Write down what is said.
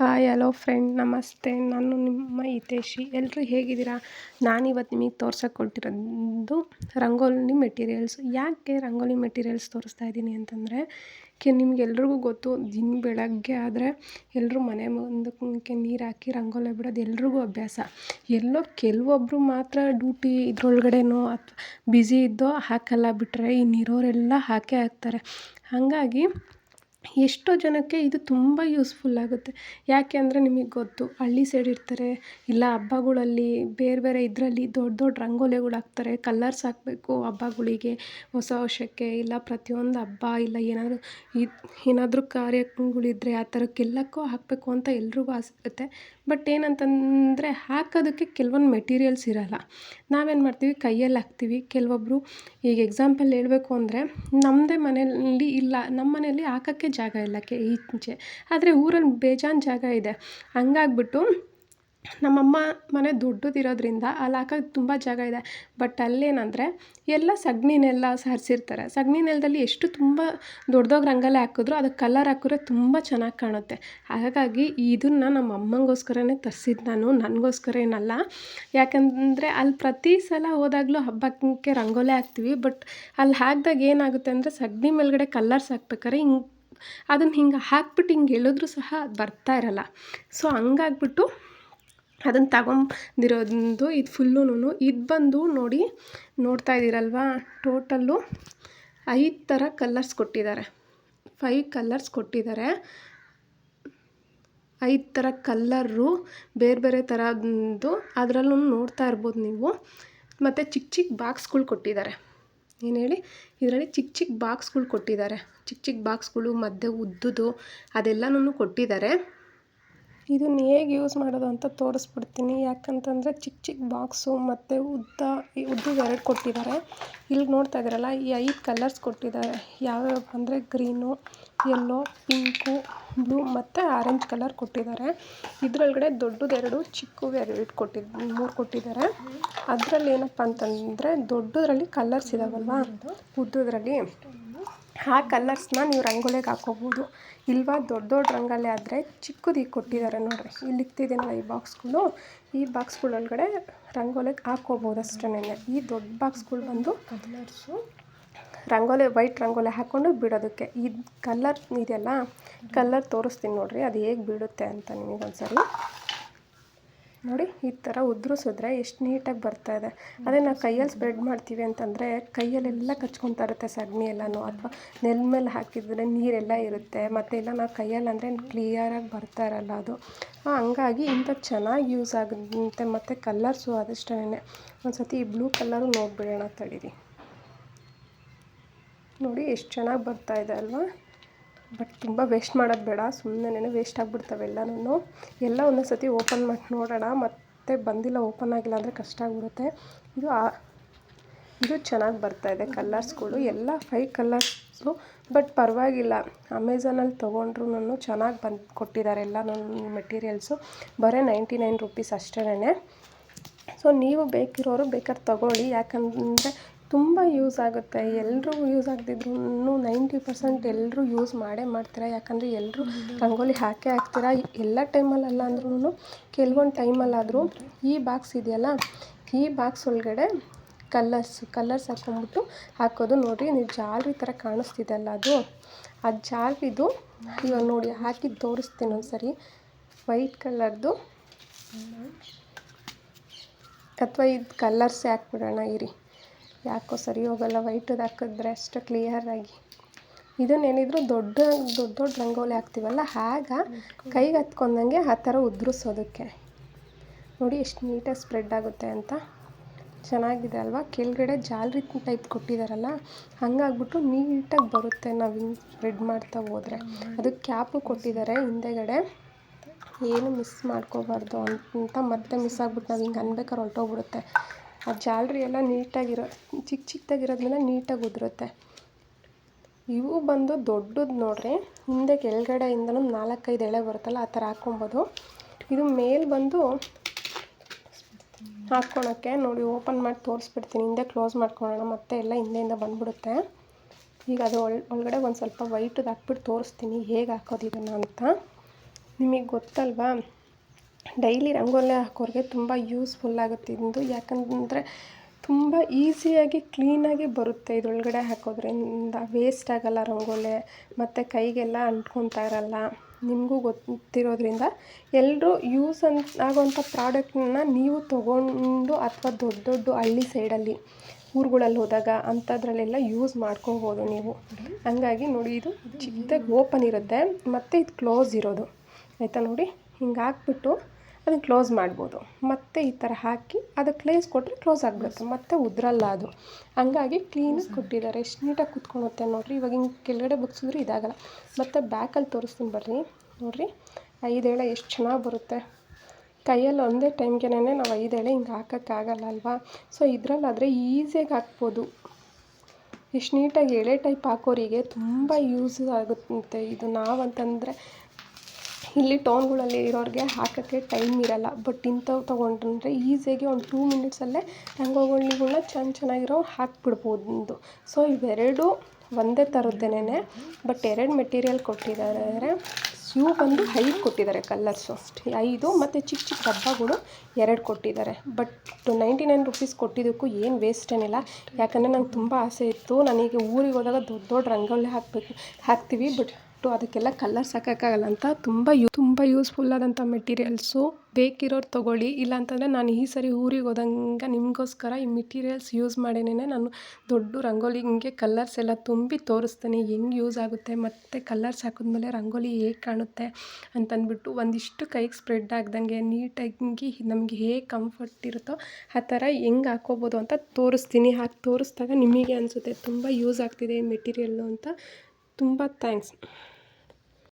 Hi, hello friend, ನಮಸ್ತೆ. ನಾನು ನಿಮ್ಮ ಹಿತೇಶಿ. ಎಲ್ಲರೂ ಹೇಗಿದ್ದೀರಾ? ನಾನಿವತ್ತು ನಿಮಗೆ ತೋರ್ಸೋಕೆ ಕೊಟ್ಟಿರೋದು ರಂಗೋಲಿ ಮೆಟೀರಿಯಲ್ಸ್. ಯಾಕೆ ರಂಗೋಲಿ ಮೆಟೀರಿಯಲ್ಸ್ ತೋರಿಸ್ತಾ ಇದ್ದೀನಿ ಅಂತಂದರೆ, ಕೆ, ನಿಮ್ಗೆಲ್ರಿಗೂ ಗೊತ್ತು, ದಿನ ಬೆಳಗ್ಗೆ ಆದರೆ ಎಲ್ಲರೂ ಮನೆ ಮುಂದಕ್ಕೆ ನೀರು ಹಾಕಿ ರಂಗೋಲಿ ಬಿಡೋದು ಎಲ್ರಿಗೂ ಅಭ್ಯಾಸ. ಎಲ್ಲೋ ಕೆಲವೊಬ್ಬರು ಮಾತ್ರ ಡ್ಯೂಟಿ ಇದ್ರೊಳಗಡೆನೋ ಅಥವಾ ಬ್ಯುಸಿ ಇದ್ದೋ ಹಾಕಲ್ಲ ಬಿಟ್ಟರೆ ಇನ್ನಿರೋರೆಲ್ಲ ಹಾಕೇ ಹಾಕ್ತಾರೆ. ಹಾಗಾಗಿ ಎಷ್ಟೋ ಜನಕ್ಕೆ ಇದು ತುಂಬ ಯೂಸ್ಫುಲ್ ಆಗುತ್ತೆ. ಯಾಕೆ ಅಂದರೆ ನಿಮಗೆ ಗೊತ್ತು, ಹಳ್ಳಿ ಸೈಡ್ ಇರ್ತಾರೆ, ಇಲ್ಲ ಹಬ್ಬಗಳಲ್ಲಿ ಬೇರೆ ಬೇರೆ ಇದರಲ್ಲಿ ದೊಡ್ಡ ದೊಡ್ಡ ರಂಗೋಲಿಗಳು ಹಾಕ್ತಾರೆ ಕಲರ್ಸ್ ಹಾಕಬೇಕು ಹಬ್ಬಗಳಿಗೆ, ಹೊಸ ವರ್ಷಕ್ಕೆ, ಇಲ್ಲ ಪ್ರತಿಯೊಂದು ಹಬ್ಬ, ಇಲ್ಲ ಏನಾದರೂ ಇದು, ಏನಾದರೂ ಕಾರ್ಯಕ್ರಮಗಳಿದ್ರೆ ಆ ಥರಕ್ಕೆಲ್ಲಕ್ಕೂ ಹಾಕಬೇಕು ಅಂತ ಎಲ್ರಿಗೂ ಆಸೆ ಇರುತ್ತೆ. ಬಟ್ ಏನಂತಂದರೆ ಹಾಕೋದಕ್ಕೆ ಕೆಲವೊಂದು ಮೆಟೀರಿಯಲ್ಸ್ ಇರೋಲ್ಲ. ನಾವೇನು ಮಾಡ್ತೀವಿ? ಕೈಯಲ್ಲಿ ಹಾಕ್ತೀವಿ. ಕೆಲವೊಬ್ಬರು ಈಗ ಎಕ್ಸಾಂಪಲ್ ಹೇಳಬೇಕು ಅಂದರೆ ನಮ್ಮದೇ ಮನೆಯಲ್ಲಿ ಇಲ್ಲ ನಮ್ಮ ಮನೆಯಲ್ಲಿ ಹಾಕೋಕ್ಕೆ ಜಾಗ ಇಲ್ಲ, ಕೆ, ಈಚೆ. ಆದರೆ ಊರಲ್ಲಿ ಬೇಜಾನ್ ಜಾಗ ಇದೆ. ಹಂಗಾಗ್ಬಿಟ್ಟು ನಮ್ಮಮ್ಮ ಮನೆ ದೊಡ್ಡದಿರೋದ್ರಿಂದ ಅಲ್ಲಿ ಹಾಕೋಕ್ಕೆ ತುಂಬ ಜಾಗ ಇದೆ. ಬಟ್ ಅಲ್ಲೇನಂದರೆ ಎಲ್ಲ ಸಗಣಿ ನೆಲ ಸಾರಿಸಿರ್ತಾರೆ. ಸಗಣಿ ನೆಲದಲ್ಲಿ ಎಷ್ಟು ತುಂಬ ದೊಡ್ಡದಾಗಿ ರಂಗೋಲೆ ಹಾಕಿದ್ರು ಅದಕ್ಕೆ ಕಲರ್ ಹಾಕಿದ್ರೆ ತುಂಬ ಚೆನ್ನಾಗಿ ಕಾಣುತ್ತೆ. ಹಾಗಾಗಿ ಇದನ್ನು ನಮ್ಮ ಅಮ್ಮಂಗೋಸ್ಕರನೇ ತರಿಸಿದ್ದು ನಾನು, ನನಗೋಸ್ಕರ ಏನಲ್ಲ. ಯಾಕಂದರೆ ಅಲ್ಲಿ ಪ್ರತಿ ಸಲ ಹೋದಾಗಲೂ ಹಬ್ಬಕ್ಕೆ ರಂಗೋಲೆ ಹಾಕ್ತೀವಿ. ಬಟ್ ಅಲ್ಲಿ ಹಾಕ್ದಾಗ ಏನಾಗುತ್ತೆ ಅಂದರೆ ಸಗಣಿ ಮೇಲ್ಗಡೆ ಕಲರ್ಸ್ ಹಾಕ್ಬೇಕಾದ್ರೆ ಹಿಂಗೆ ಅದನ್ನು ಹಿಂಗೆ ಹಾಕ್ಬಿಟ್ಟು ಹಿಂಗೆ ಹೇಳಿದ್ರು ಸಹ ಅದು ಬರ್ತಾ ಇರಲ್ಲ. ಸೊ ಹಂಗಾಗ್ಬಿಟ್ಟು ಅದನ್ನು ತಗೊಂಬಂದಿರೋದು ಇದು ಫುಲ್ಲುನು ಇದು ಬಂದು ನೋಡಿ ನೋಡ್ತಾ ಇದ್ದೀರಲ್ವಾ? ಟೋಟಲ್ಲು ಐದು ಥರ ಕಲ್ಲರ್ಸ್ ಕೊಟ್ಟಿದ್ದಾರೆ. ಫೈವ್ ಕಲ್ಲರ್ಸ್ ಕೊಟ್ಟಿದ್ದಾರೆ. ಐದು ಥರ ಕಲ್ಲರು ಬೇರೆ ಬೇರೆ ಥರದ್ದು ಅದರಲ್ಲೂ ನೋಡ್ತಾ ಇರ್ಬೋದು ನೀವು. ಮತ್ತು ಚಿಕ್ಕ ಚಿಕ್ಕ ಬಾಕ್ಸ್ಗಳು ಕೊಟ್ಟಿದ್ದಾರೆ. ಏನು ಹೇಳಿ? ಇದರಲ್ಲಿ ಚಿಕ್ಕ ಚಿಕ್ಕ ಬಾಕ್ಸ್ಗಳು ಕೊಟ್ಟಿದ್ದಾರೆ. ಚಿಕ್ಕ ಚಿಕ್ಕ ಬಾಕ್ಸ್ಗಳು ಮಧ್ಯೆ ಉದ್ದದ್ದು ಅದೆಲ್ಲನೂ ಕೊಟ್ಟಿದ್ದಾರೆ. ಇದನ್ನು ಹೇಗೆ ಯೂಸ್ ಮಾಡೋದು ಅಂತ ತೋರಿಸ್ಬಿಡ್ತೀನಿ. ಯಾಕಂತಂದರೆ ಚಿಕ್ಕ ಚಿಕ್ಕ ಬಾಕ್ಸು ಮತ್ತು ಉದ್ದ ಉದ್ದದ ಎರಡು ಕೊಟ್ಟಿದ್ದಾರೆ. ಇಲ್ಲಿ ನೋಡ್ತಾ ಇದ್ದೀರಲ್ಲ, ಈ ಐದು ಕಲರ್ಸ್ ಕೊಟ್ಟಿದ್ದಾರೆ. ಯಾವ್ಯಾವ ಅಂದರೆ ಗ್ರೀನು ಯೆಲ್ಲೋ ಪಿಂಕು ಬ್ಲೂ ಮತ್ತು ಆರೆಂಜ್ ಕಲರ್ ಕೊಟ್ಟಿದ್ದಾರೆ. ಇದರೊಳಗಡೆ ದೊಡ್ಡದು ಎರಡು ಚಿಕ್ಕವು ಎರಡು ಮೂರು ಕೊಟ್ಟಿದ್ದಾರೆ. ಅದರಲ್ಲಿ ಏನಪ್ಪ ಅಂತಂದರೆ ದೊಡ್ಡದ್ರಲ್ಲಿ ಕಲರ್ಸ್ ಇದಾವಲ್ವಾ? ಉದ್ದದ್ರಲ್ಲಿ. ಆ ಕಲರ್ಸ್ನ ನೀವು ರಂಗೋಲಿಗೆ ಹಾಕ್ಕೋಬೋದು ಇಲ್ವಾ ದೊಡ್ಡ ದೊಡ್ಡ ರಂಗೋಲಿ ಆದರೆ ಚಿಕ್ಕದು ಕೊಟ್ಟಿದ್ದಾರೆ ನೋಡಿರಿ. ಇಲ್ಲಿ ಇಕ್ತಿದ್ದೀನಲ್ಲ ಈ ಬಾಕ್ಸ್ಗಳು ಈ ಬಾಕ್ಸ್ಗಳೊಳಗಡೆ ರಂಗೋಲಿಗೆ ಹಾಕ್ಕೋಬೋದು ಅಷ್ಟೇನೆ. ಈ ದೊಡ್ಡ ಬಾಕ್ಸ್ಗಳು ಬಂದು ಕಲರ್ಸು ರಂಗೋಲಿ, ವೈಟ್ ರಂಗೋಲಿ ಹಾಕ್ಕೊಂಡು ಬಿಡೋದಕ್ಕೆ. ಇದು ಕಲ್ಲರ್ ಇದೆಯಲ್ಲ ಕಲ್ಲರ್ ತೋರಿಸ್ತೀನಿ ನೋಡಿರಿ, ಅದು ಹೇಗೆ ಬೀಳುತ್ತೆ ಅಂತ ನಿಮಗೊಂದ್ಸರಿ ನೋಡಿ, ಈ ಥರ ಉದುರಿಸಿದ್ರೆ ಎಷ್ಟು ನೀಟಾಗಿ ಬರ್ತಾ ಇದೆ. ಅದೇ ನಾವು ಕೈಯಲ್ಲಿ ಸ್ಪ್ರೆಡ್ ಮಾಡ್ತೀವಿ ಅಂತಂದರೆ ಕೈಯಲ್ಲೆಲ್ಲ ಕಚ್ಕೊತಾ ಇರುತ್ತೆ ಸಗಣಿ ಎಲ್ಲನೂ. ಅಥವಾ ನೆಲ ಮೇಲೆ ಹಾಕಿದ್ರೆ ನೀರೆಲ್ಲ ಇರುತ್ತೆ. ಮತ್ತು ಇಲ್ಲ, ನಾವು ಕೈಯಲ್ಲಿ ಅಂದರೆ ಕ್ಲಿಯರಾಗಿ ಬರ್ತಾ ಇರಲ್ಲ ಅದು. ಹಂಗಾಗಿ ಇಂಥ ಚೆನ್ನಾಗಿ ಯೂಸ್ ಆಗುತ್ತೆ. ಮತ್ತು ಕಲ್ಲರ್ಸು ಅದಷ್ಟೇ ಒಂದು ಸತಿ ಈ ಬ್ಲೂ ಕಲ್ಲರು ನೋಡಿಬಿಡೋಣ ತಡೀರಿ. ನೋಡಿ ಎಷ್ಟು ಚೆನ್ನಾಗಿ ಬರ್ತಾ ಇದೆ ಅಲ್ವಾ? ಬಟ್ ತುಂಬ ವೇಸ್ಟ್ ಮಾಡೋದು ಬೇಡ ಸುಮ್ಮನೆ ವೇಸ್ಟ್ ಆಗಿಬಿಡ್ತವೆ ಎಲ್ಲನೂ ಎಲ್ಲ ಒಂದೊಂದು ಓಪನ್ ಮಾಡಿ ನೋಡೋಣ, ಮತ್ತೆ ಬಂದಿಲ್ಲ ಓಪನ್ ಆಗಿಲ್ಲ ಅಂದರೆ ಕಷ್ಟ ಆಗಿಬಿಡುತ್ತೆ. ಇದು ಇದು ಚೆನ್ನಾಗಿ ಬರ್ತಾ ಇದೆ ಕಲ್ಲರ್ಸ್ಗಳು ಎಲ್ಲ ಫೈವ್ ಕಲ್ಲರ್ಸು ಬಟ್ ಪರವಾಗಿಲ್ಲ. ಅಮೆಝಾನಲ್ಲಿ ತೊಗೊಂಡ್ರು ಚೆನ್ನಾಗಿ ಬಂದು, ಕೊಟ್ಟಿದ್ದಾರೆ ಎಲ್ಲನೂ ಮೆಟೀರಿಯಲ್ಸು ಬರೀ ನೈಂಟಿ ನೈನ್ ರುಪೀಸ್ ಅಷ್ಟೇ ಸೊ ನೀವು ಬೇಕಿರೋರು ಬೇಕಾದ್ರೆ ತೊಗೊಳ್ಳಿ. ಯಾಕಂದರೆ ತುಂಬ ಯೂಸ್ ಆಗುತ್ತೆ. ಎಲ್ಲರೂ ಯೂಸ್ ಆಗ್ತಿದ್ರು ನೈಂಟಿ ಪರ್ಸೆಂಟ್ ಎಲ್ಲರೂ ಯೂಸ್ ಮಾಡೇ ಮಾಡ್ತಾರೆ? ಯಾಕಂದರೆ ಎಲ್ಲರೂ ರಂಗೋಲಿ ಹಾಕೇ ಹಾಕ್ತೀರಾ? ಎಲ್ಲ ಟೈಮಲ್ಲಿ ಅಲ್ಲ ಅಂದ್ರೂ ಕೆಲವೊಂದು ಟೈಮಲ್ಲಾದರೂ ಈ ಬಾಕ್ಸ್ ಇದೆಯಲ್ಲ, ಈ ಬಾಕ್ಸ್ ಒಳಗಡೆ ಕಲ್ಲರ್ಸ್ ಕಲ್ಲರ್ಸ್ ಹಾಕ್ಕೊಂಬಿಟ್ಟು ಹಾಕೋದು ನೋಡಿರಿ. ನೀವು ಜಾಲ್ರಿ ಥರ ಕಾಣಿಸ್ತಿದೆಯಲ್ಲ ಅದು. ಆ ಜಾಲ್ರಿದು ಇವಾಗ ನೋಡಿ, ಹಾಕಿ ತೋರಿಸ್ತೀನಿ ಒಂದು ಸರಿ ವೈಟ್ ಕಲರ್ದು ಅಥವಾ ಇದು ಕಲ್ಲರ್ಸೇ ಹಾಕ್ಬಿಡೋಣ ಇರಿ. ಯಾಕೋ ಸರಿ ಹೋಗಲ್ಲ ವೈಟದು ಹಾಕಿದ್ರೆ ಅಷ್ಟು ಕ್ಲಿಯರಾಗಿ ಇದನ್ನೇನಿದ್ರು ದೊಡ್ಡ ದೊಡ್ಡ ದೊಡ್ಡ ರಂಗೋಲಿ ಹಾಕ್ತೀವಲ್ಲ, ಆಗ ಕೈಗೆ ಹತ್ಕೊಂಡಂಗೆ ಆ ಥರ ಉದುರಿಸೋದಕ್ಕೆ. ನೋಡಿ ಎಷ್ಟು ನೀಟಾಗಿ ಸ್ಪ್ರೆಡ್ ಆಗುತ್ತೆ ಅಂತ. ಚೆನ್ನಾಗಿದೆ ಅಲ್ವಾ? ಕೆಳಗಡೆ ಜಾಲರಿ ಟೈಪ್ ಕೊಟ್ಟಿದ್ದಾರಲ್ಲ ಹಂಗಾಗ್ಬಿಟ್ಟು ನೀಟಾಗಿ ಬರುತ್ತೆ ನಾವು ಹಿಂಗೆ ಸ್ಪ್ರೆಡ್ ಮಾಡ್ತಾ ಹೋದರೆ. ಅದಕ್ಕೆ ಕ್ಯಾಪು ಕೊಟ್ಟಿದ್ದಾರೆ ಹಿಂದೆಗಡೆ. ಏನು ಮಿಸ್ ಮಾಡ್ಕೋಬಾರ್ದು ಅಂತ ಮತ್ತೆ ಮಿಸ್ ಆಗ್ಬಿಟ್ಟು ನಾವು ಹಿಂಗೆ ಅನ್ಬೇಕಾದ್ರೆ ಹೊರ್ಟೋಗ್ಬಿಡುತ್ತೆ. ಆ ಜಾಲರಿ ಎಲ್ಲ ನೀಟಾಗಿರೋ ಚಿಕ್ಕ ಚಿಕ್ಕದಾಗಿರೋದ್ರಿಂದ ನೀಟಾಗಿ ಉದುರುತ್ತೆ. ಇವು ಬಂದು ದೊಡ್ಡದು ನೋಡಿರಿ, ಹಿಂದೆ ಕೆಳಗಡೆಯಿಂದಲೂ ನಾಲ್ಕೈದು ಎಳೆ ಬರುತ್ತಲ್ಲ, ಆ ಥರ ಹಾಕ್ಕೊಬೋದು. ಇದು ಮೇಲೆ ಬಂದು ಹಾಕ್ಕೊಳಕ್ಕೆ ನೋಡಿ, ಓಪನ್ ಮಾಡಿ ತೋರಿಸ್ಬಿಡ್ತೀನಿ. ಹಿಂದೆ ಕ್ಲೋಸ್ ಮಾಡ್ಕೊಳ್ಳೋಣ, ಮತ್ತೆ ಎಲ್ಲ ಹಿಂದೆಯಿಂದ ಬಂದ್ಬಿಡುತ್ತೆ. ಈಗ ಅದು ಒಳ, ಒಳಗಡೆ ಒಂದು ಸ್ವಲ್ಪ ವೈಟದು ಹಾಕ್ಬಿಟ್ಟು ತೋರಿಸ್ತೀನಿ, ಹೇಗೆ ಹಾಕೋದು ಇದನ್ನು ಅಂತ. ನಿಮಗೆ ಗೊತ್ತಲ್ವಾ? ಡೈಲಿ ರಂಗೋಲಿ ಹಾಕೋರಿಗೆ ತುಂಬ ಯೂಸ್ಫುಲ್ ಆಗುತ್ತೆ ಇದು. ಯಾಕಂದರೆ ತುಂಬ ಈಸಿಯಾಗಿ, ಕ್ಲೀನಾಗಿ ಬರುತ್ತೆ ಇದ್ರೊಳಗಡೆ ಹಾಕೋದ್ರಿಂದ. ವೇಸ್ಟ್ ಆಗೋಲ್ಲ ರಂಗೋಲಿ, ಮತ್ತು ಕೈಗೆಲ್ಲ ಅಂಟ್ಕೊತಾ ಇರಲ್ಲ. ನಿಮಗೂ ಗೊತ್ತಿರೋದ್ರಿಂದ ಎಲ್ಲರೂ ಯೂಸ್ ಅನ್, ಆಗೋವಂಥ ಪ್ರಾಡಕ್ಟನ್ನ ನೀವು ತೊಗೊಂಡು ಅಥವಾ ದೊಡ್ಡ ದೊಡ್ಡ ಹಳ್ಳಿ ಸೈಡಲ್ಲಿ, ಊರುಗಳಲ್ಲಿ ಹೋದಾಗ ಅಂಥದ್ರಲ್ಲೆಲ್ಲ ಯೂಸ್ ಮಾಡ್ಕೋಬೋದು ನೀವು. ಹಂಗಾಗಿ ನೋಡಿ, ಇದು ಚಿಕ್ಕದಾಗಿ ಓಪನ್ ಇರುತ್ತೆ, ಮತ್ತು ಇದು ಕ್ಲೋಸ್ ಇರೋದು. ಆಯಿತಾ ನೋಡಿ? ಹಿಂಗೆ ಹಾಕ್ಬಿಟ್ಟು ಅದನ್ನು ಕ್ಲೋಸ್ ಮಾಡ್ಬೋದು. ಮತ್ತು ಈ ಥರ ಹಾಕಿ ಅದಕ್ಕೆ ಲೇಸ್ ಕೊಟ್ಟರೆ ಕ್ಲೋಸ್ ಆಗಬೇಕು ಮತ್ತು ಉದ್ರಲ್ಲ ಅದು. ಹಂಗಾಗಿ ಕ್ಲೀನಾಗಿ ಕೊಟ್ಟಿದ್ದಾರೆ. ಎಷ್ಟು ನೀಟಾಗಿ ಕುತ್ಕೊಳುತ್ತೆ ನೋಡಿರಿ. ಇವಾಗ ಹಿಂಗೆ ಕೆಳಗಡೆ ಬಗ್ಸಿದ್ರೆ ಇದಾಗಲ್ಲ. ಮತ್ತು ಬ್ಯಾಕಲ್ಲಿ ತೋರಿಸ್ತೀನಿ ಬರ್ರಿ. ನೋಡಿರಿ. ಐದು ಎಳೆ ಎಷ್ಟು ಚೆನ್ನಾಗಿ ಬರುತ್ತೆ. ಕೈಯಲ್ಲಿ ಒಂದೇ ಟೈಮ್ಗೆನೇ ನಾವು ಐದು ಎಳೆ ಹಿಂಗೆ ಹಾಕೋಕ್ಕಾಗಲ್ಲ ಅಲ್ವಾ? ಸೊ ಇದರಲ್ಲಾದರೆ ಈಸಿಯಾಗಿ ಹಾಕ್ಬೋದು. ಎಷ್ಟು ನೀಟಾಗಿ ಎಳೆ ಟೈಪ್ ಹಾಕೋರಿಗೆ ತುಂಬ ಯೂಸ್ ಆಗುತ್ತೆ ಇದು ನಾವಂತಂದರೆ. ಇಲ್ಲಿ ಟೌನ್ಗಳಲ್ಲಿ ಇರೋರಿಗೆ ಹಾಕೋಕ್ಕೆ ಟೈಮ್ ಇರಲ್ಲ. ಬಟ್ ಇಂಥವು ತೊಗೊಂಡ್ರೆ ಈಸಿಯಾಗಿ ಒಂದು ಟೂ ಮಿನಿಟ್ಸಲ್ಲೇ ರಂಗೋಲಿಗಳ್ನ ಚೆನ್ನ ಚೆನ್ನಾಗಿರೋ ಹಾಕ್ಬಿಡ್ಬೋದು ಸೊ ಇವೆರಡು ಒಂದೇ ಥರದ್ದೇನೆ ಬಟ್ ಎರಡು ಮೆಟೀರಿಯಲ್ ಕೊಟ್ಟಿದ್ದಾರೆ. ಇವು ಬಂದು ಐದು ಕೊಟ್ಟಿದ್ದಾರೆ ಕಲರ್ಸು ಐದು ಮತ್ತು ಚಿಕ್ಕ ಚಿಕ್ಕ ಡಬ್ಬಗಳು ಎರಡು ಕೊಟ್ಟಿದ್ದಾರೆ. ಬಟ್ ನೈಂಟಿ ನೈನ್ ರುಪೀಸ್ ಕೊಟ್ಟಿದ್ದಕ್ಕೂ ಏನು ವೇಸ್ಟ್ ಏನಿಲ್ಲ. ಯಾಕಂದರೆ ನಂಗೆ ತುಂಬ ಆಸೆ ಇತ್ತು. ನನಗೆ ಊರಿಗೆ ಹೋದಾಗ ದೊಡ್ಡ ದೊಡ್ಡ ರಂಗೋಲಿ ಹಾಕಬೇಕು, ಹಾಕ್ತೀವಿ. ಬಟ್ ಅದಕ್ಕೆಲ್ಲ ಕಲರ್ಸ್ ಹಾಕೋಕ್ಕಾಗಲ್ಲ ಅಂತ ತುಂಬ ಯೂ ತುಂಬ ಯೂಸ್ಫುಲ್ ಆದಂಥ ಮೆಟೀರಿಯಲ್ಸು ಬೇಕಿರೋರು ತೊಗೊಳ್ಳಿ. ಇಲ್ಲಾಂತಂದರೆ ನಾನು ಈ ಸರಿ ಊರಿಗೆ ಹೋದಂಗೆ ನಿಮಗೋಸ್ಕರ ಈ ಮೆಟೀರಿಯಲ್ಸ್ ಯೂಸ್ ಮಾಡೇನೆ ನಾನು ದೊಡ್ಡ ರಂಗೋಲಿ ಹಿಂಗೆ ಕಲರ್ಸ್ ಎಲ್ಲ ತುಂಬಿ ತೋರಿಸ್ತೇನೆ. ಹೆಂಗೆ ಯೂಸ್ ಆಗುತ್ತೆ? ಮತ್ತು ಕಲರ್ಸ್ ಹಾಕಿದ್ಮೇಲೆ ರಂಗೋಲಿ ಹೇಗೆ ಕಾಣುತ್ತೆ ಅಂತಂದ್ಬಿಟ್ಟು ಒಂದಿಷ್ಟು ಕೈಗೆ ಸ್ಪ್ರೆಡ್ ಆಗ್ದಂಗೆ ನೀಟಾಗಿ ನಮಗೆ ಹೇಗೆ ಕಂಫರ್ಟ್ ಇರುತ್ತೋ ಆ ಥರ ಹೆಂಗೆ ಹಾಕೋಬೋದು ಅಂತ ತೋರಿಸ್ತೀನಿ. ಹಾಕಿ ತೋರಿಸ್ದಾಗ ನಿಮಗೆ ಅನಿಸುತ್ತೆ. ತುಂಬ ಯೂಸ್ ಆಗ್ತಿದೆ ಈ ಮೆಟೀರಿಯಲ್ಲು ಅಂತ. ತುಂಬ ಥ್ಯಾಂಕ್ಸ್